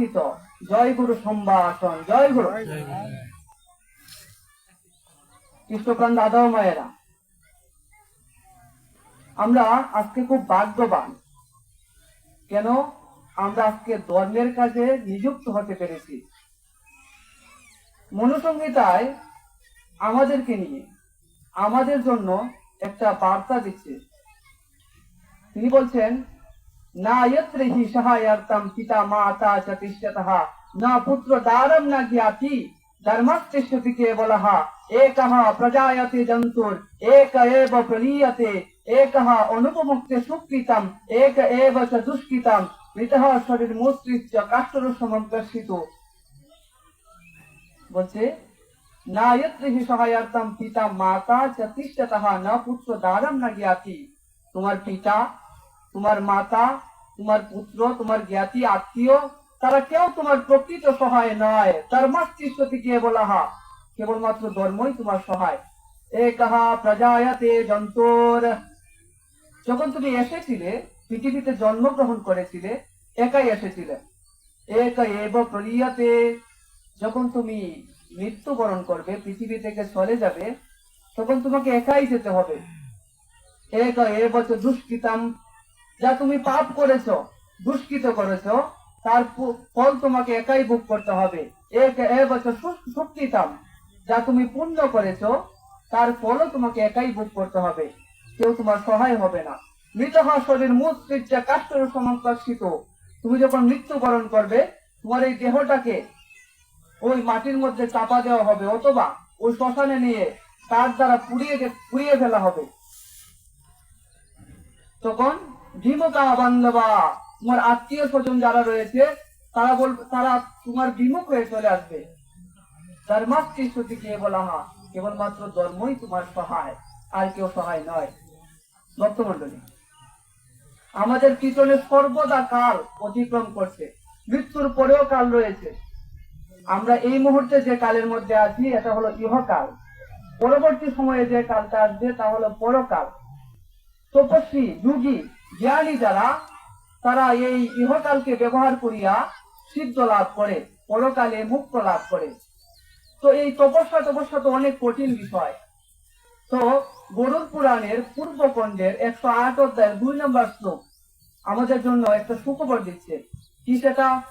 আনন্দিত জয় গুরু সম্ভাষণ জয় গুরু। কৃষ্ণপ্রাণ দাদা ও মায়েরা আমরা আজকে খুব ভাগ্যবান। কেন? আমরা আজকে ধর্মের কাজে নিযুক্ত হতে পেরেছি। মনুসংহিতায় আমাদেরকে নিয়ে আমাদের জন্য একটা বার্তা দিচ্ছে। তিনি বলছেন না यत्र हि सहायार्थम पिता माता च तिष्ठतः न पुत्र दारम न ज्ञाति धर्मस्तिष्ठति केवलः एकः प्रजायते जन्तुर् एक एव प्रलीयते एकः अनुपमुक्ते सुकृतम् एक एव च दुष्कृतम् মৃতः শরীর মুস্তিষ্ক কাষ্ঠরসমন্তর্ষিত বলছে না यत्र हि সহায়ার্থম পিতা মাতা চ তিষ্ঠতः ন পুত্র দারম ন জ্ঞাতি তোমার পিতা তোমার মাতা, তোমার পুত্র, তোমার জ্ঞাতি, আত্মীয়, তারা কেউ তোমার প্রকৃত সহায় নয়। তার মাতৃষ্টি কে বলা হা কেবলমাত্র ধর্মই তোমার সহায়। এ কাহা প্রজায়াতে যন্তর যখন তুমি এসেছিলে, পৃথিবীতে জন্মগ্রহণ করেছিলে, একাই এসেছিলে। এক এব প্রলিয়াতে। যখন তুমি মৃত্যুবরণ করবে, পৃথিবী থেকে চলে যাবে, তখন তোমাকে একাই যেতে হবে। এক এব চ দুষ্কৃতাম। যা তুমি পাপ করেছ, দুষ্কৃত করেছ, তার ফল তোমাকে একাই ভোগ করতে হবে। এব চ সু- যা তুমি পুণ্য করেছ, তার ফলও তোমাকে একাই ভোগ করতে হবে। কেউ তোমার সহায় হবে না। মৃত হওয়া শরীর মুসৃজ্জা কাষ্ঠের সমান্তর্ষিত তুমি যখন মৃত্যুবরণ করবে, তোমার এই দেহটাকে ওই মাটির মধ্যে চাপা দেওয়া হবে, অথবা ওই শ্মশানে নিয়ে তার দ্বারা পুড়িয়ে পুড়িয়ে ফেলা হবে। তখন বিমুখা বান্ধবা, তোমার আত্মীয় স্বজন যারা রয়েছে, তারা বল, তারা তোমার বিমুখ হয়ে চলে আসবে। ধর্মাস্তি শ্রুতি কে বলা হয় কেবলমাত্র ধর্মই তোমার সহায়, আর কেউ সহায় নয়। ভক্তমন্ডলী আমাদের পিছনে সর্বদা কাল অতিক্রম করছে, মৃত্যুর পরেও কাল রয়েছে। আমরা এই মুহূর্তে যে কালের মধ্যে আছি, এটা হলো ইহকাল। পরবর্তী সময়ে যে কালটা আসবে, তা হলো পরকাল। তপস্বী, যুগী জ্ঞানী যারা, তারা এই ইহকালকে ব্যবহার করিয়া সিদ্ধ লাভ করে, পরকালে মুক্ত লাভ করে। তো এই তপস্যা তপস্যা তো অনেক কঠিন বিষয়। তো গরুর পুরাণের পূর্বকণ্ডের একশো আট অধ্যায়ের দুই নম্বর শ্লোক আমাদের জন্য একটা সুখবর দিচ্ছে। কি সেটা?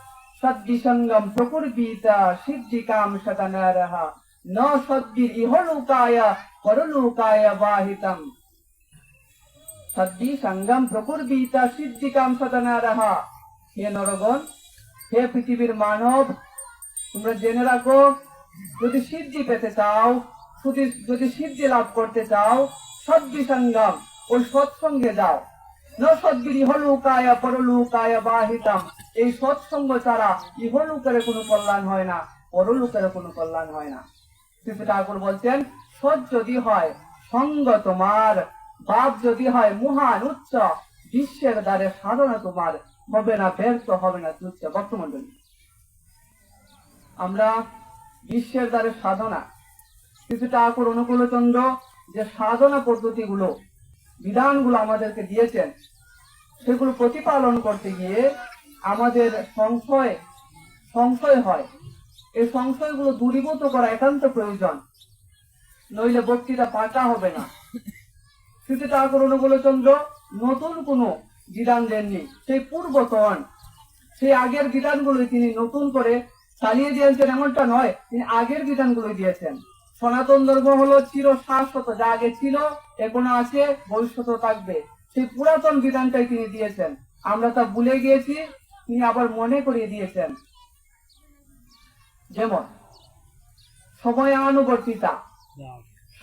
সদ্বিসঙ্গম প্রকুর্বিতা সিদ্ধিকাম শতনারহা। ন সদ্বির ইহলোকায় পরলোকায় বাহিতম। সদ্দি সঙ্গম প্রকুর্বিতা সিদ্ধিকাম শতনারহা হে নরগণ, হে পৃথিবীর মানব, তোমরা জেনে রাখো, যদি সিদ্ধি পেতে চাও, যদি সিদ্ধি লাভ করতে চাও সদ্দি সঙ্গম ওই সৎসঙ্গে যাও। ন সদ্গির ইহলোকায় পরলোকায় বাহিতাম। এই সৎসঙ্গ ছাড়া ইহলোকের কোনো কল্যাণ হয় না, পরলোকের কোনো কল্যাণ হয় না। শ্রী ঠাকুর বলছেন, সৎ যদি হয়, সঙ্গ তোমার। বাপ যদি হয় মহান উচ্চ বিশ্বের দ্বারে সাধনা তোমার হবে না ব্যর্থ হবে না তুচ্ছ। ভক্তমন্ডলী আমরা বিশ্বের দ্বারে সাধনা কিছু ঠাকুর অনুকূল চন্দ্র, যে সাধনা পদ্ধতিগুলো, বিধানগুলো আমাদেরকে দিয়েছেন, সেগুলো প্রতিপালন করতে গিয়ে আমাদের সংশয় সংশয় হয়। এই সংশয়গুলো দূরীভূত করা একান্ত প্রয়োজন, নইলে বক্তৃতা পাকা হবে না। শ্রীতি ঠাকুর অনুকূল চন্দ্র নতুন কোনো বিধান দেননি। সেই পূর্বতন সেই আগের বিধানগুলোই তিনি নতুন করে চালিয়ে দিয়েছেন এমনটা নয় তিনি আগের বিধানগুলোই দিয়েছেন। সনাতন ধর্ম হলো চির শাশ্বত যা আগে ছিল এখনও আছে ভবিষ্যৎ থাকবে। সেই পুরাতন বিধানটাই তিনি দিয়েছেন। আমরা তা ভুলে গিয়েছি তিনি আবার মনে করিয়ে দিয়েছেন। যেমন সময়ানুবর্তিতা।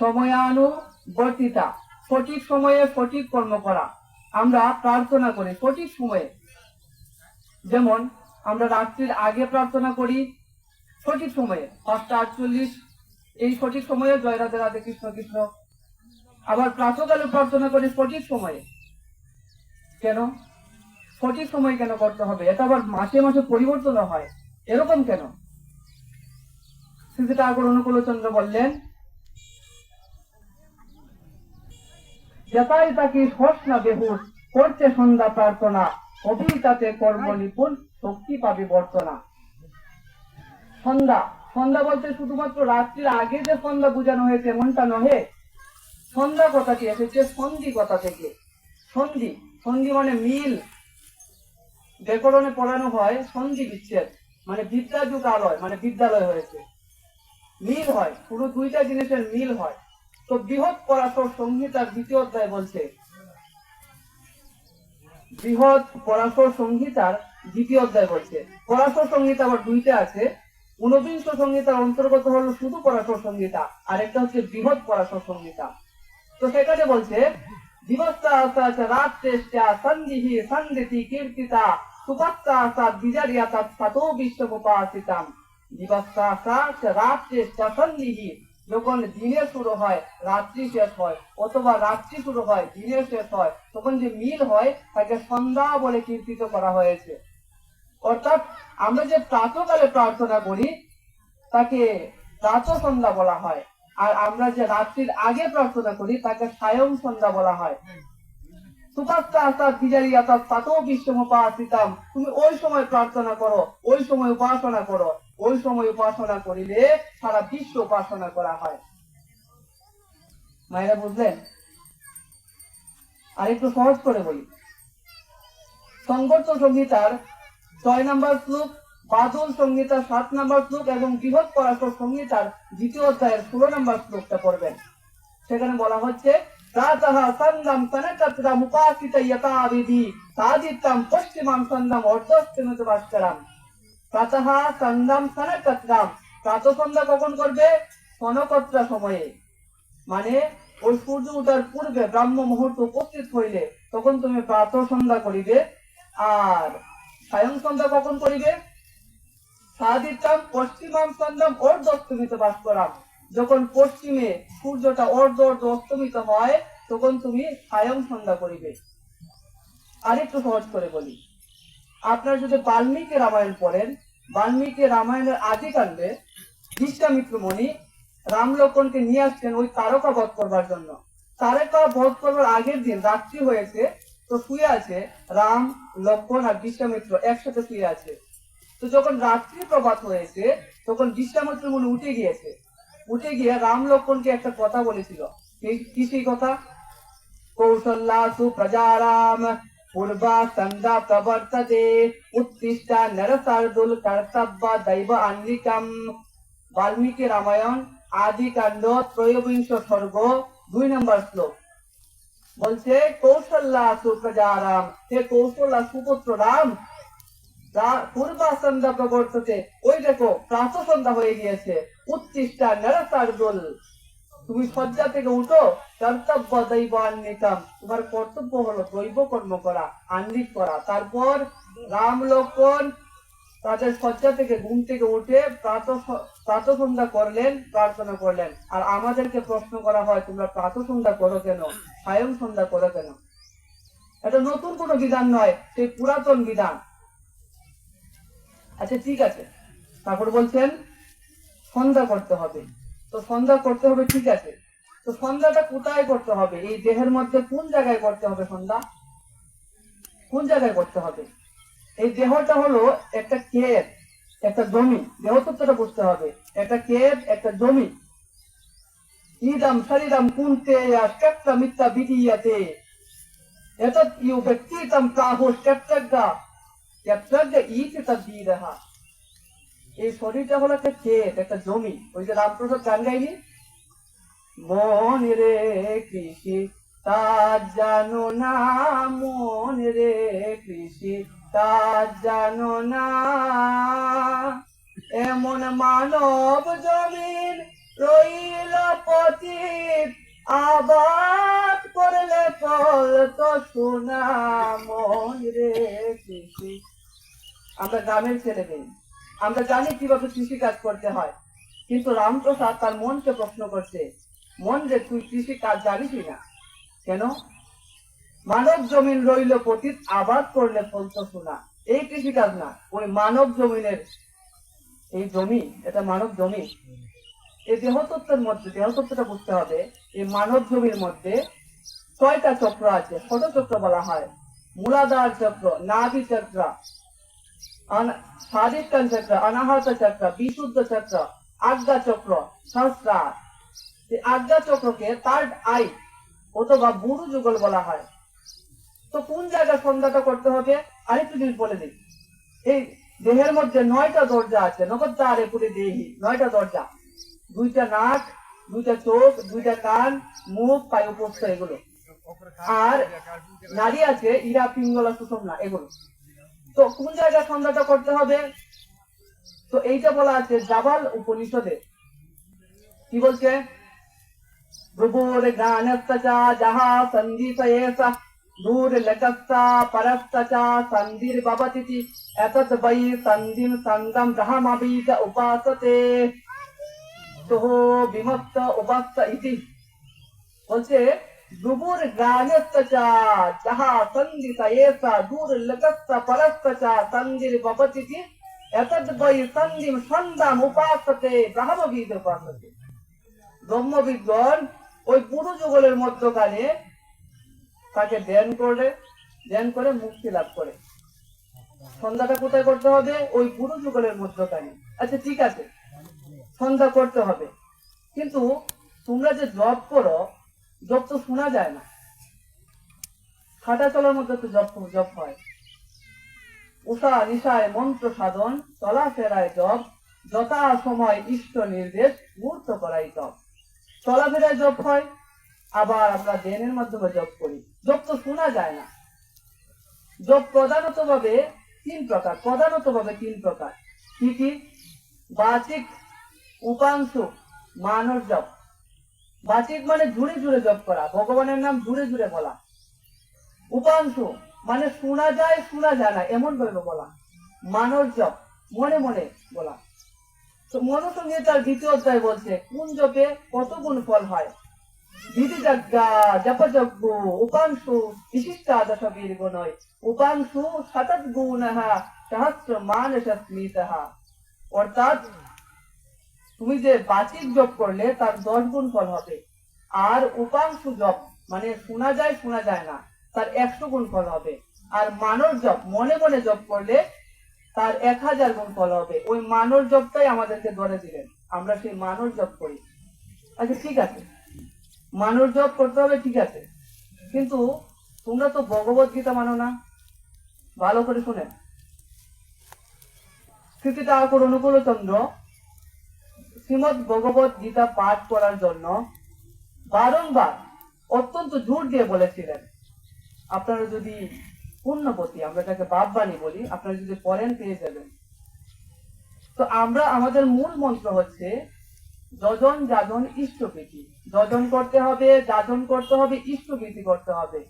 সময়ানুবর্তিতা। সঠিক সময়ে সঠিক কর্ম করা। আমরা প্রার্থনা করি সঠিক সময়ে। যেমন, আমরা রাত্রির আগে প্রার্থনা করি সঠিক সময়ে। পাঁচটা আটচল্লিশ, এই সঠিক সময়ে জয় রাধে রাধে কৃষ্ণ কৃষ্ণ। আবার প্রাতকালে প্রার্থনা করি সঠিক সময়ে। কেন? সঠিক সময় কেন করতে হবে? এটা আবার মাসে মাসে পরিবর্তন হয়। এরকম কেন? শ্রী ঠাকুর অনুকূল চন্দ্র বললেন যথাই তাকে না বেহুস করছে সন্ধ্যা প্রার্থনা। অভিতাতে কর্ম নিপুণ, শক্তি পাবে বর্তনা। সন্ধ্যা। সন্ধ্যা বলতে শুধুমাত্র রাত্রির আগে যে সন্ধ্যা বোঝানো হয়েছে, এমনটা নহে। সন্ধ্যা কথাটি এসেছে সন্ধি কথা থেকে। সন্ধি। সন্ধি মানে মিল। ব্যাকরণে পড়ানো হয় সন্ধি বিচ্ছেদ মানে বিদ্যা যুগ আলয় মানে বিদ্যালয় হয়েছে। মিল হয়। পুরো দুইটা জিনিসের মিল হয়। তো বৃহৎ পরাশর সংহিতার দ্বিতীয় অধ্যায় বলছে। বৃহৎ পরাশর সংহিতার দ্বিতীয় অধ্যায় বলছে। পরাশর সংহিতা আবার দুইটা আছে। ঊনবিংশ সংহিতার অন্তর্গত হলো শুধু পরাশর সংহিতা আর একটা হচ্ছে বৃহৎ পরাশর সংহিতা। তো সেখানে বলছে, দিবস্তা আসাচ রাত্রেষ্টা সন্ধিহি সন্ধিতি কীর্তিতা সুপাত্তা আসাদ বিজারিয়াতা সাতো বিশ্বপোপাসিতাম দিবস্তা আসাচ রাত্রেষ্টা সন্ধিহি যখন দিনে শুরু হয়, রাত্রি শেষ হয়, অথবা রাত্রি শুরু হয়, দিনে শেষ হয়, তখন যে মিল হয়, তাকে সন্ধ্যা বলে কীর্তিত করা হয়েছে। অর্থাৎ আমরা যে প্রাতকালে প্রার্থনা করি, তাকে প্রাত সন্ধ্যা বলা হয়। আর আমরা যে রাত্রির আগে প্রার্থনা করি, তাকে সায়ং সন্ধ্যা বলা হয়। তুমি ওই সময় প্রার্থনা করো, ওই সময় উপাসনা করো, ওই সময় উপাসনা করিলে সারা বিশ্ব উপাসনা করা হয়। মায়েরা বুঝলেন? আর একটু সহজ করে বলি। সংঘর্ষ সংহিতার ছয় নম্বর শ্লোক, বাদল সংহিতার সাত নম্বর শ্লোক এবং বৃহৎ পরাশর সংহিতার দ্বিতীয় অধ্যায়ের ষোলো নম্বর শ্লোকটা পড়বেন। সেখানে বলা হচ্ছে সন্ধ্যম কনকত্রম উপাসিত যথা বিধি সাদিত্যম পশ্চিমাম সন্ধ্যম অর্ধস্তিনুত ভাস্করাম প্রাতঃ সন্ধ্যম কনকত্রম প্রাত সন্ধ্যা কখন করবে কনকত্রা সময়ে মানে ওই সূর্য উঠার পূর্বে ব্রাহ্ম মুহূর্ত উপস্থিত হইলে তখন তুমি প্রাত সন্ধ্যা করিবে আর সায়ং সন্ধ্যা কখন করিবে সাদিতাম পশ্চিমাম সন্ধ্যাম বাস করাম যখন পশ্চিমে সূর্যটা অর্ধ অর্ধ অস্তমিত হয়, তখন তুমি সায়ং সন্ধ্যা করিবে। আরেকটু সহজ করে বলি। আপনার যদি বাল্মীকি রামায়ণ পড়েন, বাল্মীকি রামায়ণের আদি কাণ্ডে বিশ্বামিত্র মণি রাম লক্ষণকে নিয়ে আসছেন ওই তারকা বধ করবার জন্য। তারকা বধ করবার আগের দিন রাত্রি হয়েছে, তো শুয়ে আছে রাম লক্ষণ আর বিশ্বামিত্র একসাথে শুয়ে আছে। তো যখন রাত্রি প্রভাত হয়েছে, তখন বিশ্বামিত্র মনে উঠে গিয়েছে। উঠে গিয়ে রাম লক্ষণকে একটা কথা বলেছিল। কি- সেই কথা? কৌশল্যা সুপ্রজারাম পূর্বা সন্ধ্যা প্রবর্ততে উত্তিষ্ঠা নরসার্দুল কর্তব্য দৈব আন্বিকম। বাল্মীকি রামায়ণ আদি কাণ্ড ত্রয়োবিংশ স্বর্গ দুই নম্বর শ্লোক। বলছে কৌশল্যা সুপ্রজারাম হে কৌশল্যা সুপুত্র রাম রা- পূর্বা সন্ধ্যা প্রবর্ততে ওই দেখো প্রাত সন্ধ্যা হয়ে গিয়েছে। উত্তিষ্ঠা নরসার্দুল তুমি শয্যা থেকে উঠো, কর্তব্য দৈব আন্বিকাম তোমার কর্তব্য হলো দৈব কর্ম করা আন্বিক করা। তারপর রাম লক্ষণ তাদের শয্যা থেকে ঘুম থেকে উঠে প্রাত সন্ধ্যা করলেন, প্রার্থনা করলেন। আর আমাদেরকে প্রশ্ন করা হয়, তোমরা প্রাত সন্ধ্যা করো কেন? সায়ং সন্ধ্যা করো কেন? এটা নতুন কোনো বিধান নয়, সেই পুরাতন বিধান। আচ্ছা ঠিক আছে। তারপর বলছেন, সন্ধ্যা করতে হবে। তো সন্ধ্যা করতে হবে, ঠিক আছে। তো সন্ধ্যাটা কোথায় করতে হবে? এই দেহের মধ্যে কোন জায়গায় করতে হবে সন্ধ্যা? কোন জায়গায় করতে হবে? এই দেহটা হলো একটা ক্ষেত একটা জমি। দেহতত্ত্বটা বুঝতে হবে। একটা ক্ষেত একটা জমি। ইদম শরীরম কুন্তে ত্যক্ত মিথ্যা বিধীয়তে এতৎ ইউ ব্যক্তিতম প্রাহু ত্যক্তজ্ঞ এই শরীরটা হলো একটা ক্ষেত একটা জমি ওই যে রামপ্রসাদ গান গাইনি মন রে কৃষি তার জানো না মন রে কৃষি তার জানো না এমন মানব জমিন রইল পতিত আবাদ করলে ফল তো শোনা মন রে কৃষি আমরা গ্রামের ছেলে নেই আমরা জানি কীভাবে কৃষি কাজ করতে হয়। কিন্তু রামপ্রসাদ তার মনকে প্রশ্ন করছে, মন যে তুই কৃষি কাজ জানিস না কেন? মানব জমিন রইল পতিত আবাদ করলে ফলতো শোনা এই কৃষি কাজ না, ওই মানব জমিনের এই জমি, এটা মানব জমি। এই দেহতত্ত্বের মধ্যে, দেহতত্ত্বটা বুঝতে হবে, এই মানব জমির মধ্যে ছয়টা চক্র আছে? ছোট চক্র বলা হয়। মূলাধার চক্র, নাভি চক্র বিশুদ্ধ আজ্ঞা চক্র, সংস্কার। আজ্ঞা চক্রকে থার্ড আই অথবা যুগল বলা হয়। তো কোন জায়গায় সন্ধ্যাটা করতে হবে? জিনিস বলে দিই। এই দেহের মধ্যে নয়টা দরজা আছে। নগদ নবদ্বারে পুরে দেহি, নয়টা দরজা। দুইটা নাক, দুইটা চোখ, দুইটা কান, মুখ পায়ুপস্থ এগুলো। আর নারী আছে, ইরা, পিঙ্গলা, সুষমনা, এগুলো। তো কোন জায়গায় সন্ধ্যাটা করতে হবে? তো এইটা বলা আছে জাবাল উপনিষদে। কি বলছে? যাহা দূর সন্ধির বৈ সন্ধিম সন্দম উপাসতে। তো বিমত্ত উপাস্ত ইতি। বলছে দুবুর ব্রহ্মবিজ্ঞান ওই পুরো যুগলের তাকে ধ্যান করে ধ্যান করে, মুক্তি লাভ করে। সন্ধ্যাটা কোথায় করতে হবে? ওই পুরো যুগলের মধ্যকালে আচ্ছা ঠিক আছে। সন্ধ্যা করতে হবে। কিন্তু তোমরা যে জব করো জব তো শোনা যায় না। হাঁটা চলার মধ্যে তো জব জব হয়। উষা, নিশায়, মন্ত্র সাধন চলাফেরায় জব যথা সময় ইষ্ট নির্দেশ, মুহূর্ত করাই জব চলাফেরায় জব হয়, আবার আমরা ধ্যানের মাধ্যমে জব করি। জব তো শোনা যায় না। জব প্রধানত ভাবে তিন প্রকার প্রধানত ভাবে তিন প্রকার। কি কি? বাচিক, উপাংশু, মানব জপ। বাচিক মানে জুড়ে জুড়ে জপ করা, ভগবানের নাম জুড়ে জুড়ে বলা। উপাংশু মানে শোনা যায় শোনা যায় না, এমন ভাবে বলা। মানব জপ, মনে মনে বলা। তো মনোসংহিতার দ্বিতীয় অধ্যায় বলছে, কোন জপে কত গুণ ফল হয়? বিধি যজ্ঞা জপ যজ্ঞ উপাংশু বিশিষ্টাদশ বীর্গ নয় উপাংশু শতৎ গুণ সহস্র মানস স্মিত অর্থাৎ তুমি যে বাচিক জপ করলে তার দশ গুণ ফল হবে। আর উপাংশু জপ মানে শোনা যায় শোনা যায় না, তার একশো গুণ ফল হবে। আর মানব জপ, মনে মনে জপ করলে তার এক হাজার গুণ ফল হবে। ওই মানব জপটাই আমাদেরকে ধরে দিলেন। আমরা সেই মানব জপ করি। আচ্ছা ঠিক আছে। মানব জপ করতে হবে, ঠিক আছে। কিন্তু তোমরা তো ভগবত গীতা মানো না। ভালো করে শুনে। ঠাকুর অনুকূল চন্দ্র শ্রীমদ ভগবত গীতা পাঠ করার জন্য বারংবার অত্যন্ত জোর দিয়ে বলেছিলেন। আপনারা যদি পুণ্যপতি আমরা যাকে বাপবাণী বলি, আপনারা যদি পড়েন পেয়ে যাবেন। তো আমরা, আমাদের মূল মন্ত্র হচ্ছে, যজন যাজন ইষ্টপ্রীতি। যজন করতে হবে, যাজন করতে হবে, ইষ্টপ্রীতি করতে হবে।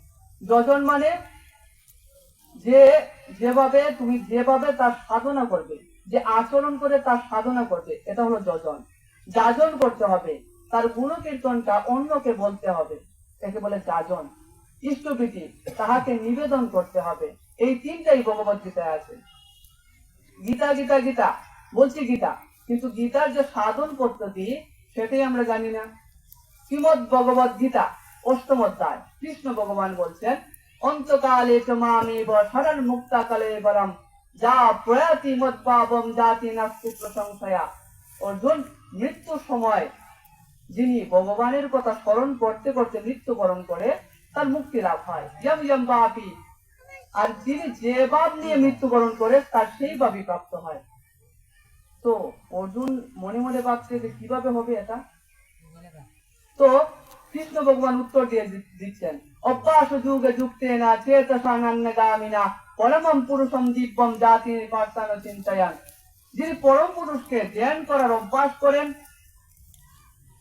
যজন মানে যে, যেভাবে, তুমি যেভাবে তার সাধনা করবে যে আচরণ করে তার সাধনা করবে এটা হলো যজন। যাজন করতে হবে, তার গুণকীর্তনটা অন্যকে বলতে হবে। একে বলে যাজন। ইষ্টপ্রীতি, তাহাকে নিবেদন করতে হবে। এই তিনটাই ভগবত গীতায় আছে। গীতা গীতা গীতা। বলছি গীতা, কিন্তু গীতার যে সাধন পদ্ধতি, সেটাই আমরা জানি না। শ্রীমদ ভগবত গীতা, অষ্টম অধ্যায়। কৃষ্ণ ভগবান বলছেন, অন্তকালে চ মামেব শরণ মুক্তা কালে বরম যা প্রয়াতি জাতি নাস্তি প্রশংসয়া। অর্জুন সময়। যিনি ভগবানের কথা স্মরণ করতে করতে মৃত্যুবরণ করে, তার মুক্তি লাভ হয়। যম যম বাপি। আর যিনি যে ভাব নিয়ে মৃত্যুবরণ করে, তার সেই ভাবই প্রাপ্ত হয়। তো অর্জুন মনে মনে ভাবছে যে কীভাবে হবে এটা? তো কৃষ্ণ ভগবান উত্তর দিয়ে দিচ্ছেন, অভ্যাস যুগে যুক্তে না চেত সানান্য গামিনা পরমম পুরুষম দিব্যম জাতি নিপাতান চিন্তায়ান। যিনি পরম পুরুষকে ধ্যান করার অভ্যাস করেন,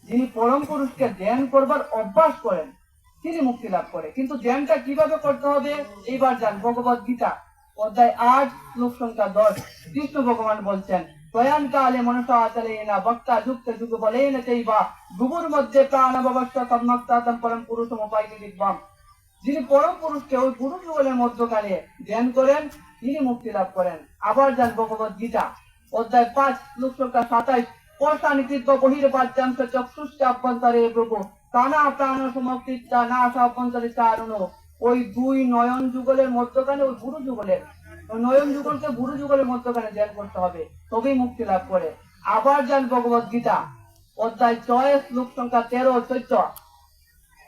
যিনি পরম পুরুষকে ধ্যান করবার অভ্যাস করেন, তিনি মুক্তি লাভ করে। কিন্তু ধ্যানটা কীভাবে করতে হবে? এইবার যান, ভগবত গীতা, অধ্যায় আট, শ্লোক সংখ্যা দশ। কৃষ্ণ ভগবান বলছেন প্রয়াণ কালে মনসা আচলে না বক্তা যুক্ত যুগ বলে না চাইবা গুবুর মধ্যে প্রাণ ব্যবস্থা তন্মক্তাতম পরম পুরুষম উপায় দিব্যাম যিনি পরম পুরুষকে ওই গুরু যুগলের মধ্যকালে ধ্যান করেন, তিনি মুক্তি লাভ করেন। আবার যান ভগবত গীতা, অধ্যায় পাঁচ, শ্লোক সংখ্যা সাতাইশ। বহির চক্ষুষ্ঠ প্রভু। প্রাণ না চারণ। ওই দুই নয়ন যুগলের ওই গুরু যুগলের নয়ন যুগলকে গুরু যুগলের মধ্যখানে ধ্যান করতে হবে, তবেই মুক্তি লাভ করে। আবার যান ভগবত গীতা, অধ্যায় ছয়, শ্লোক সংখ্যা তেরো চৈত্য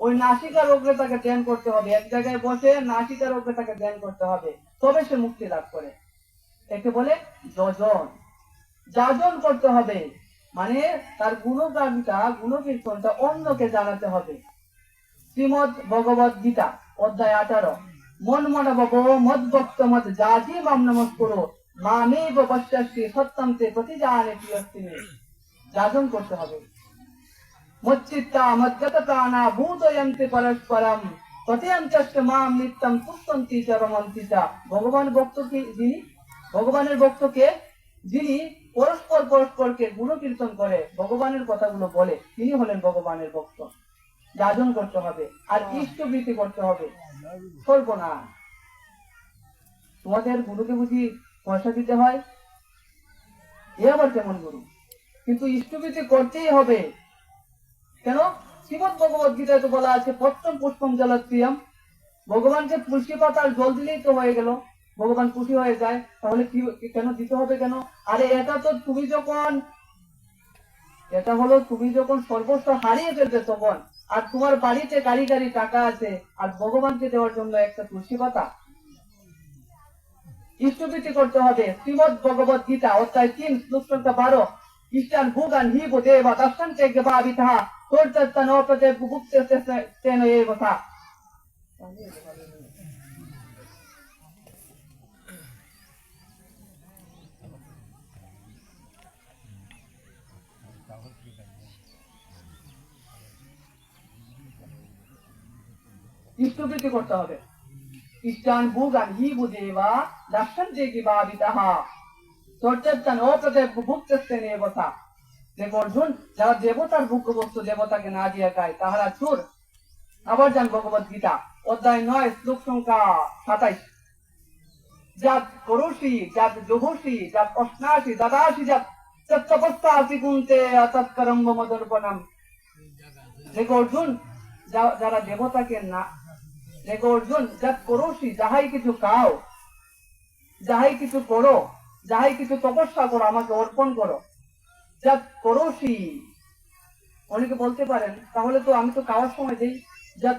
ওই নাসিকার ওপরে তাকে ধ্যান করতে হবে। এক জায়গায় বসে নাসিকার ওপরে তাকে ধ্যান করতে হবে। তবে সে মুক্তি লাভ করে। একে বলে যজন। যাজন করতে হবে। মানে তার গুণগানটা, গুণকীর্তনটা অন্যকে জানাতে হবে। শ্রীমদ ভগবত গীতা, অধ্যায় আঠারো। মন মনব মদ ভক্ত মত জাতি মাম করো মামে বস্যাস্তি সত্যম প্রতি জানে প্রিয়স্তিনে যাজন করতে হবে। তথয়ন্তস্য মাম নিত্যম ভগবান ভক্তকে যিনি ভগবানের ভক্তকে যিনি পরস্পর পরস্পরকে গুণকীর্তন করে ভগবানের কথাগুলো বলে। তিনি হলেন ভগবানের ভক্ত। যাজন করতে হবে আর ইষ্টবৃত্তি করতে হবে। করব না তোমাদের গুরুকে বুঝি পয়সা দিতে হয়? এ আবার কেমন গুরু? কিন্তু ইষ্টবৃত্তি করতেই হবে। কেন? শ্রীমদ ভগবত গীতায় তো বলা আছে পত্তম পুষ্পম জলপ্রিয়ম। ভগবানকে তুলসী পাতার জল দিলেই তো হয়ে গেল। ভগবান খুশি হয়ে যায়, তাহলে কি কেন দিতে হবে কেন? আরে এটা তো তুমি যখন এটা হলো তুমি যখন সর্বস্ব হারিয়ে ফেলবে তখন, আর তোমার বাড়িতে গাড়ি গাড়ি টাকা আছে, আর ভগবানকে দেওয়ার জন্য একটা তুলসী পাতা। ইষ্টবৃত্তি করতে হবে। শ্রীমদ ভগবত গীতা, অধ্যায় তিন, শ্লোক সংখ্যা বারো। ইষ্টান ভুগান হি দেব দর্শন তে ভাবিতা তোর তত্তনোপতে বুভুক্তে তেন এ কথা ইষ্টবৃত্তি করতে হবে ইষ্টান ভুগান হি বুদেবা দর্শন তে ভাবিতা চর্চাত্তান অপ্রতে ভুক্তস্তে নিয়ে বসা অর্জুন যারা দেবতার ভোগ্য বস্তু দেবতাকে না দিয়ে খায়, তাহারা চোর। আবার যান ভগবত গীতা, অধ্যায় নয়, শ্লোক সংখ্যা সাতাইশ। যাত করুষি, যাত জহুষি যাত অশ্নাসি দাদাসি যাত তপস্যাসি কুন্তে তৎকরম্ব যারা দেবতাকে না দেখো অর্জুন যাত করুষি, যাহাই কিছু খাও, যাহাই কিছু করো, যাহাই কিছু তপস্যা করো, আমাকে অর্পণ করো। যা অনেকে বলতে পারেন, তাহলে তো আমি তো সময় দেই। যা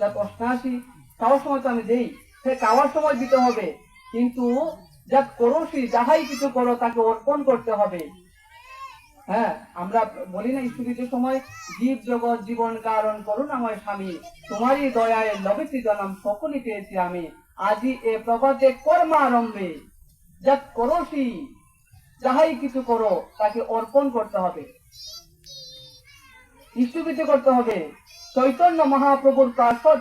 যা খাওয়ার সময় তো আমি দেই। সে সময় দিতে হবে। কিন্তু যা যাহাই কিছু করো, তাকে অর্পণ করতে হবে। হ্যাঁ আমরা বলি না স্তুতির সময়, জীব জগৎ জীবন কারণ করুণাময় স্বামী, তোমারই দয়ায় লবিত জনম সকলই পেয়েছি আমি। আজি এ প্রভাতে কর্মারম্ভে। যা করোসি যাহাই কিছু করো, তাকে অর্পণ করতে হবে। ইষ্টবৃত্তি করতে হবে। চৈতন্য মহাপ্রভুর প্রাসদ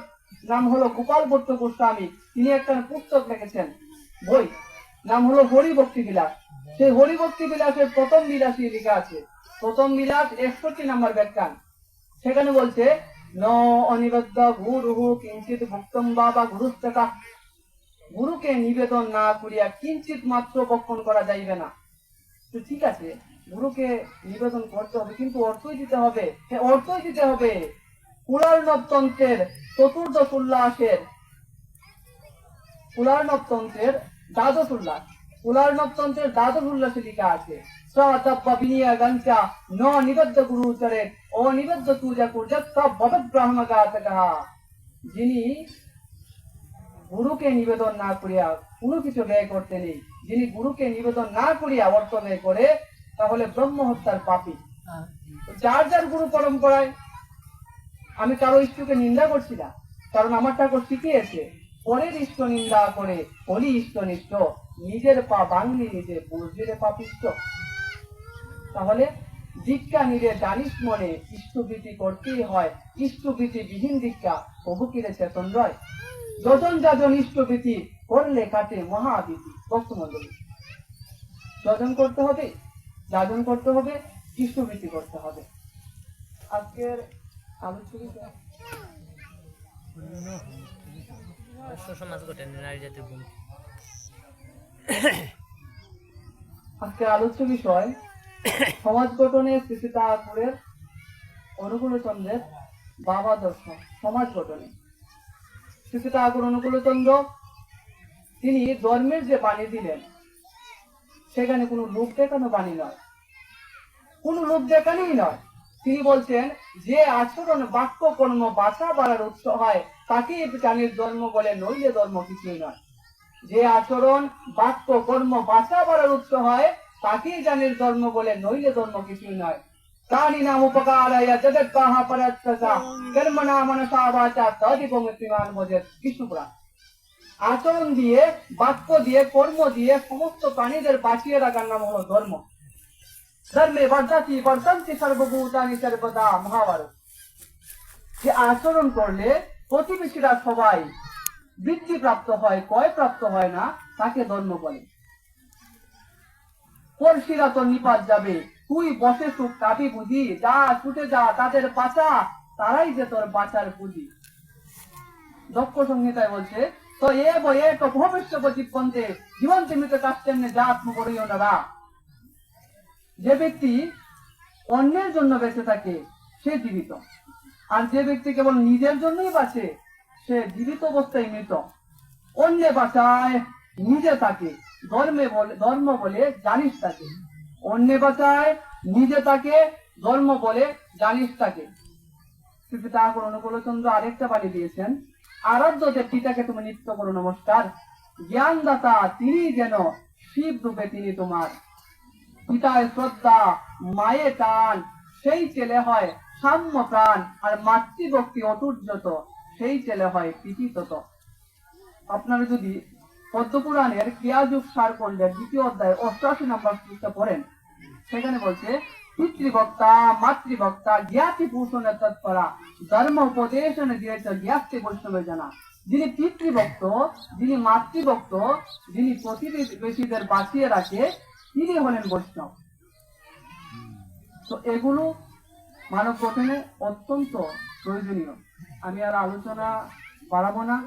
নাম হলো গোপাল ভট্ট গোস্বামী। তিনি একটা পুস্তক লিখেছেন, বই। নাম হলো হরিভক্তি বিলাস। সেই হরিভক্তি বিলাসের প্রথম বিলাসী লেখা আছে। প্রথম বিলাস একষট্টি নাম্বার ব্যাখ্যান। সেখানে বলছে, ন অনিবদ্ধ গুরু কিঞ্চিত ভক্তম বাবা গুরুস্তকা গুরুকে নিবেদন না করিয়া কিঞ্চিত মাত্র বক্ষণ করা যাইবে না। তো ঠিক আছে, গুরুকে নিবেদন করতে হবে, কিন্তু অর্থই দিতে হবে। হ্যাঁ অর্থই দিতে হবে। কুলার্ণব তন্ত্রের চতুর্দশ উল্লাসের কুলার্ণব তন্ত্রের দ্বাদশ উল্লাস কুলার্ণব তন্ত্রের দ্বাদশ উল্লাসে লেখা আছে যিনি গুরুকে নিবেদন না করিয়া কোনো কিছু ব্যয় করতে নেই। যিনি গুরুকে নিবেদন না করিয়া অর্থ করে তাহলে ব্রহ্ম হত্যার পাপী। যার যার গুরু পরম্পরায় আমি কারও ইষ্টকে নিন্দা করছি না কারণ আমার ঠাকুর শিখিয়েছে পরের ইষ্ট নিন্দা করে হলি ইষ্ট নিষ্ঠ নিজের পা বাংলি নিজে বুঝলে পাপিষ্ট। তাহলে দীক্ষা নিলে জানিস মনে ইষ্টভীতি করতেই হয় ইষ্টভীতি বিহীন দীক্ষা প্রভু কিরে চেতন রয়? যজন যাজন ইষ্টভীতি করলে কাটে মহাভীতি। ভক্তমন্ডলী যজন করতে হবে যাজন করতে হবে কৃষ্ণবৃত্তি করতে হবে। আজকের আলোচনা নারী জাতির আজকের আলোচ্য বিষয় সমাজ গঠনে শ্রী তাহাপুরের অনুকূল চন্দ্রের বাবা দর্শন সমাজ গঠনে। শ্রী তাহাপুর অনুকূল চন্দ্র। তিনি ধর্মের যে বাণী দিলেন, সেখানে কোনো লোক দেখানো বাণী নয়। কোনো লোক দেখানোই নয়। তিনি বলছেন, যে আচরণ বাক্য কর্ম বাসা বাড়ার উৎস হয়, তাকেই প্রাণীর ধর্ম বলে, নইলে ধর্ম কিছুই নয়। যে আচরণ বাক্য কর্ম বাসা বাড়ার উৎস হয়, তাকেই জানির ধর্ম বলে, নইলে ধর্ম কিছুই নয়। নাম উপকারায় জগৎ কাহা পরাত্তসা কর্ম নাম মনসাবাচা তদিপমৃত্যুমান বোঝে কৃষ্ণপুরাণ আচরণ দিয়ে বাক্য দিয়ে কর্ম দিয়ে সমস্ত প্রাণীদের বাঁচিয়ে রাখার নাম হলো ধর্ম ধর্মে বর্ধাতি বর্ধন্তি সর্বভূতানি সর্বদা মহাভারত যে আচরণ করলে প্রতিবেশীরা সবাই বৃদ্ধি প্রাপ্ত হয় কয় প্রাপ্ত হয় না তাকে ধর্ম বলে পড়শিরা তো নিপাত যাবে তুই বসে সুখ কাটি বুঝি? যা ছুটে যা, তাদের বাঁচা। তারাই যে তোর বাঁচার পুঁজি। দক্ষ সংহিতায় বলছে, তো এ বয়ে তো ভবিষ্যৎ জীবন্তে জীবন সীমিত কাষ্টেমনে যা আত্মপরিয় না যে ব্যক্তি অন্যের জন্য বেঁচে থাকে, সে জীবিত। আর যে ব্যক্তি কেবল নিজের জন্যই বাঁচে, সে জীবিত অবস্থায় মৃত। অন্যে বাঁচায়, নিজে থাকে। ধর্মে বলে ধর্ম বলে জানিস তাকে। অন্যে বাঁচায় নিজে তাকে ধর্ম বলে জানিস তাকে। শ্রী ঠাকুর অনুকূলচন্দ্র আরেকটা বাড়ি দিয়েছেন। আরাধ্য যে পিতাকে তুমি নিত্য করো নমস্কার। জ্ঞানদাতা তিনি যেন শিব রূপে তিনি তোমার। পিতায় শ্রদ্ধা, মায়ে টান সেই ছেলে হয় সাম্য প্রাণ, আর মাতৃভক্তি অটুর্যত সেই ছেলে হয় প্রীতিতত আপনারা যদি পদ্মপুরাণের ক্রিয়াযুগ সারকণ্ডের দ্বিতীয় অধ্যায় অষ্টআশি নম্বর পড়েন সেখানে বলছে, পিতৃভক্তা, মাতৃভক্তা, জ্ঞাতি ভূষণে তৎপরা, ধর্ম উপদেশন দিয়েছে জ্ঞাতি বৈষ্ণবে জানা। যিনি পিতৃভক্ত, যিনি মাতৃভক্ত, যিনি প্রতিবেশীদের বাঁচিয়ে রাখে, তিনি হলেন বৈষ্ণব। তো এগুলো মানব গঠনে অত্যন্ত প্রয়োজনীয়। আমি আর আলোচনা বাড়াবো না।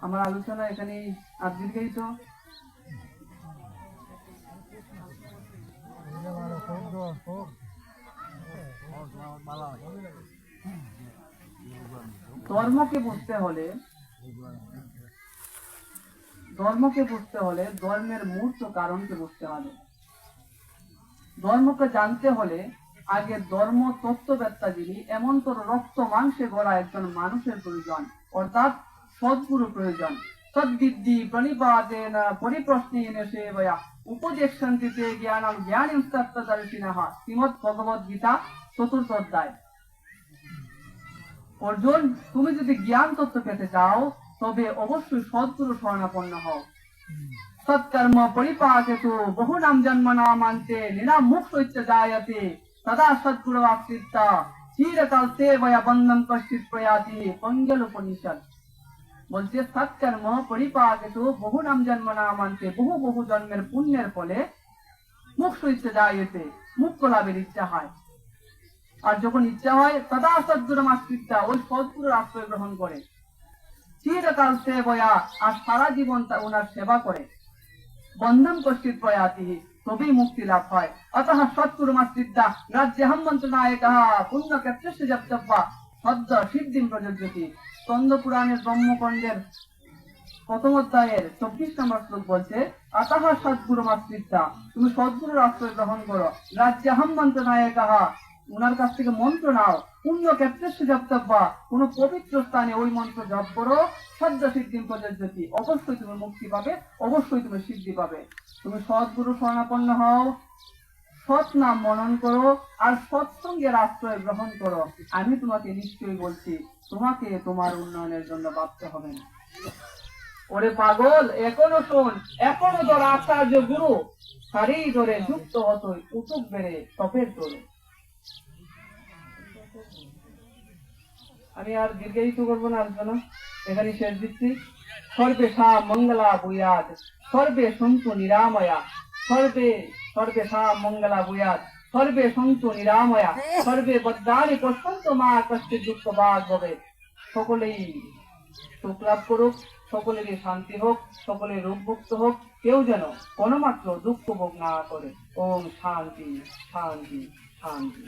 আমার আলোচনা এখানেই আর দীর্ঘায়িত ধর্মকে বুঝতে হলে, ধর্মকে বুঝতে হলে ধর্মের মূর্ত কারণকে বুঝতে হবে। ধর্মকে জানতে হলে আগে ধর্ম, তত্ত্ববেত্তা যিনি, এমন তোর রক্ত, মাংসে গড়া একজন মানুষের প্রয়োজন, অর্থাৎ সদ্গুরু প্রয়োজন। সদ্বিদ্যি প্রণিপাতেন পরিপ্রশ্নেন সেবয়া উপদেশ শান্তিতে জ্ঞানম জ্ঞান দর্শিনঃ শ্রীমদ ভগবদ গীতা চতুর্থ অধ্যায় অর্জুন তুমি যদি জ্ঞান তত্ত্ব পেতে চাও, তবে অবশ্যই সদ্গুরু শরণাপন্ন হও। সৎকর্ম পরিপাকেতু বহু নাম জন্ম নামান্তে নিরাম মুক্ত ইচ্ছা জায়তে তদা সদ্গুরু আশ্রিতা চিরকাল সেবয়া বন্ধম কশ্চিত প্রয়াতি, পঙ্গল উপনিষদ। বলছে, সৎকর্ম পরিপাকেতু বহু নাম জন্ম নামান্তে বহু বহু জন্মের পুণ্যের ফলে মুক্ত ইচ্ছা জায়তে মুক্ত লাভের ইচ্ছা হয়। আর যখন ইচ্ছা হয় তদা সদ্গুরু আশ্রিতা ওই সদ্গুরুর আশ্রয় গ্রহণ করে। চিরকাল সেবয়া, আর সারা জীবন তা ওনার সেবা করে। বন্ধন কষ্টিত প্রয়াতি, তবেই মুক্তি লাভ হয়। অতঃ সৎকুরুমাশ্রিদ্যা রাজ্যহম মন্ত্রনায়ক পুণ্য ক্ষেত্রস্য জপ্তব্যা সদ্য সিদ্ধিম প্রযোজ্যতি। স্কন্দ পুরাণের ব্রহ্মকণ্ডের প্রথম অধ্যায়ের চব্বিশ নম্বর শ্লোক বলছে, আতাহ সদ্গুরুমাশ্রিদ্যা তুমি সদ্গুরুর আশ্রয় গ্রহণ করো। রাজ্যহম মন্ত্রনায়ক উনার কাছ থেকে মন্ত্র নাও। পুণ্য ক্ষেত্রে জপ্তব্যা কোন পবিত্র স্থানে ওই মন্ত্র জপ করো। সদ্য সিদ্ধি প্রযোজ্যতি। অবশ্যই তুমি মুক্তি পাবে, অবশ্যই তুমি সিদ্ধি পাবে। তুমি সৎগুরু শরণাপন্ন হও। সৎ নাম মনন করো আর সৎসঙ্গের আশ্রয় গ্রহণ করো। আমি তোমাকে নিশ্চয়ই বলছি, তোমাকে তোমার উন্নয়নের জন্য ভাবতে হবে না। ওরে পাগল, এখনও শোন, এখনও তোর আচার্য গুরু। সারি ধরে যুক্ত হতোই উতুক বেড়ে তপের তোরে আমি আর দীর্ঘায়িত করব না, আলোচনা। এখানে শেষ দিচ্ছি। সর্বে সা মঙ্গলা বুয়াদ সর্বে সন্তু নিরাময়া, সর্বে সর্বে সাম মঙ্গলা ভূয়াত সর্বে সন্তু নিরাময়া সর্বে বদ্দারি পশ্যন্ত মা কষ্টের যুক্ত বাদ হবে সকলেই সুখ লাভ করুক সকলেরই শান্তি হোক সকলের রোগমুক্ত হোক কেউ যেন কোনো মাত্র দুঃখ ভোগ না করে। ওম শান্তি শান্তি শান্তি।